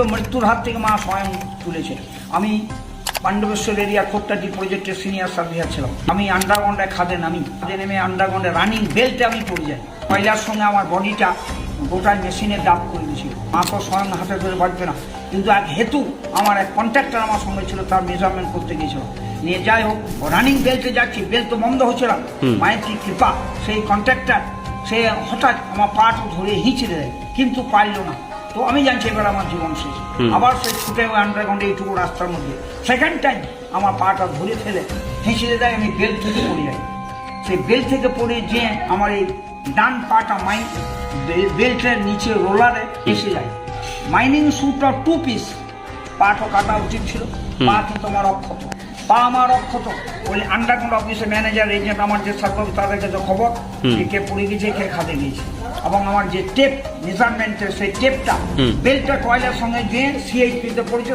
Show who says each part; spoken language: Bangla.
Speaker 1: মাকে মৃত্যুর হাত থেকে মা স্বয়ং তুলেছে। আমি পাণ্ডবেশ্বর এরিয়া খোট্টাটি প্রজেক্টের সিনিয়র সার্ভিয়ার ছিলাম। আমি আন্ডারগ্রাউন্ডে খাদে নামি। খাদে নেমে আন্ডারগ্রাউন্ডে রানিং বেল্টে আমি পড়ে যাই। কয়লার সঙ্গে আমার বডিটা গোটায় মেশিনে ডাব করে দিয়েছিল মা তো স্বয়ং হাতে ধরে বাঁচবে না। কিন্তু এক হেতু আমার এক কন্ট্রাক্টর আমার সঙ্গে ছিল তার মেজারমেন্ট করতে গিয়েছিল। নিয়ে যাই হোক রানিং বেল্টে যাচ্ছি বেল্ট তো বন্ধ হচ্ছে না। মায়ের কি কৃপা? সেই কন্ট্রাক্টর সে হঠাৎ আমার পাটা ধরে হিঁচড়ে দেয়। কিন্তু পারল না। তো আমি জানছি এবার আমার জীবন শেষ। আবার সে ছুটে ওই আন্ডারগ্রাউন্ডে এইটুকু রাস্তার মধ্যে। সেকেন্ড টাইম আমার পাটা ধরে ফেলে হিঁচড়ে দেয় আমি বেল্ট থেকে পড়ে যাই। সেই বেল্ট থেকে পড়ে যে আমার এই ডান পাটা মাই বেল্টের নিচে রোলারে এসে যায়। মাইনিং স্যুটটা টু পিস পাটও কাটা উচিত ছিল। পা কিন্তু আমার অক্ষত। পা আমার অক্ষত। ওই আন্ডারগ্রাউন্ড অফিসে ম্যানেজার এজেন্ট আমার যে সার্কল তাদের কাছে খবর। যে কে পড়ে গেছে কে খাতে গিয়েছে এবং আমার যে টেপ মেজারমেন্টের সেই টেপটা বেল্টটা কয়লার সঙ্গে দিয়ে সিএইচপিতে পড়েছে